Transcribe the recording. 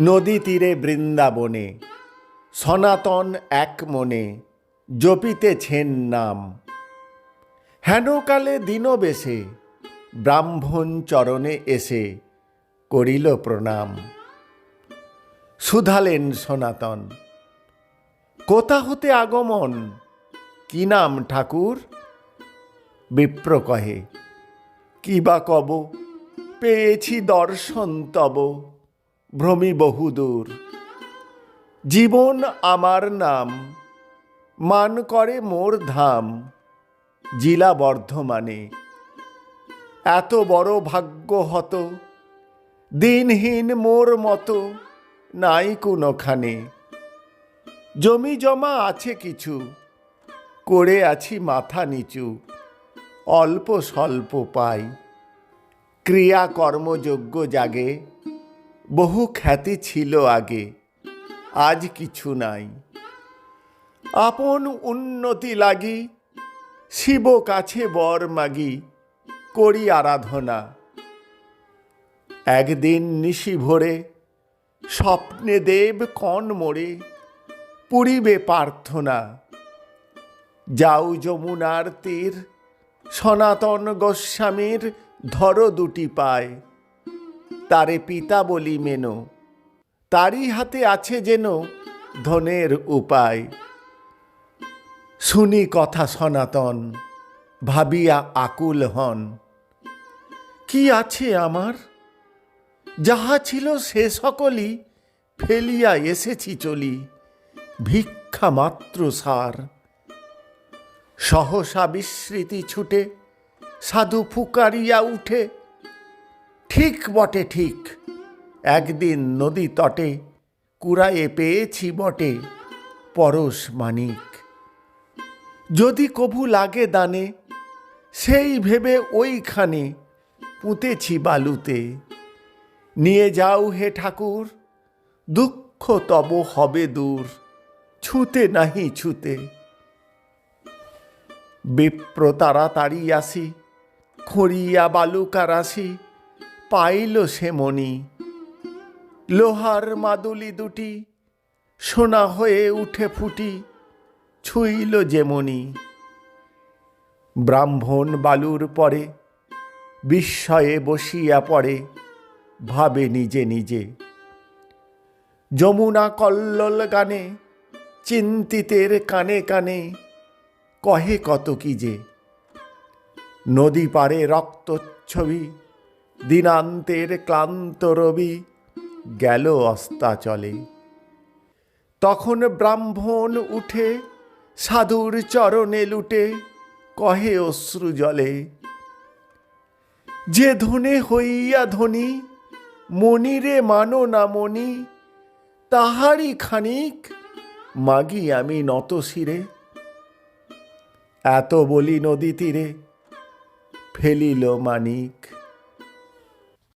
নদী তীরে বৃন্দাবনে, সনাতন এক মনে জপিতেছেন নাম। হেনকালে দিনবেশে, ব্রাহ্মণ চরণে এসে করিল প্রণাম। সুধালেন সনাতন, কোথা হতে আগমন? কি নাম ঠাকুর? বিপ্র কহে, কি বা কব? পেয়েছি দর্শন তব। ভ্রমি বহুদূর জীবন আমার নাম, মান করে মোর ধাম, জিলা বর্ধমানে। এত বড় ভাগ্য হত, দিনহীন মোর মতো নাই কোনোখানে। জমি জমা আছে কিছু, করে আছি মাথা নিচু, অল্প স্বল্প পাই। ক্রিয়া কর্মযোগ্য জাগে বহু খ্যাতি ছিল আগে, আজ কিছু নাই। আপন উন্নতি লাগি, শিব কাছে বর মাগি, করি আরাধনা। একদিন নিশি ভোরে স্বপ্নে দেব কণ মোড়ে, পুরিবে প্রার্থনা। যাও যমুনার তীর, সনাতন গোস্বামীর ধর দুটি পায়। তারে পিতা বলি মেনো। তারই হাতে আছে যেন ধনের উপায়। শুনি কথা সনাতন, ভাবিয়া আকুল হন। কি আছে আমার? যাহা ছিল সে সকলই ফেলিয়া এসেছি চলি, ভিক্ষা মাত্র সার। সহসা বিস্মৃতি ছুটে, সাধু ফুকারিয়া উঠে ঠিক বটে, ঠিক। একদিন নদী তটে, কুড়ায়ে পেয়েছি বটে, পরশ মানিক। যদি কভু লাগে দানে, সেই ভেবে ওইখানে পুঁতেছি বালুতে। নিয়ে যাও হে ঠাকুর, দুঃখ তব হবে দূর, ছুতে নাহি ছুতে। বিপ্র তাড়াতাড়ি আসি, খড়িয়া বালুকা রাশি পাইল সে মণি। লোহার মাদুলি দুটি সোনা হয়ে উঠে ফুটি ছুইল যেমনি ব্রাহ্মণ বালুর পরে বিস্ময়ে বসিয়া পড়ে, ভাবে নিজে নিজে। যমুনা কল্লোল গানে, চিন্তিতের কানে কানে, কহে কত কি যে। নদী পারে রক্তচ্ছবি দিনান্তের ক্লান্ত রবি গেল অস্তাচলে তখন ব্রাহ্মণ উঠে সাধুর চরণে লুটে, কহে অশ্রু জলে, যে ধনে হইয়া ধনী, মনিরে মানো না মনি, তাহারই খানিক মাগি আমি নত শিরে। এত বলি নদী তীরে ফেলিল মানিক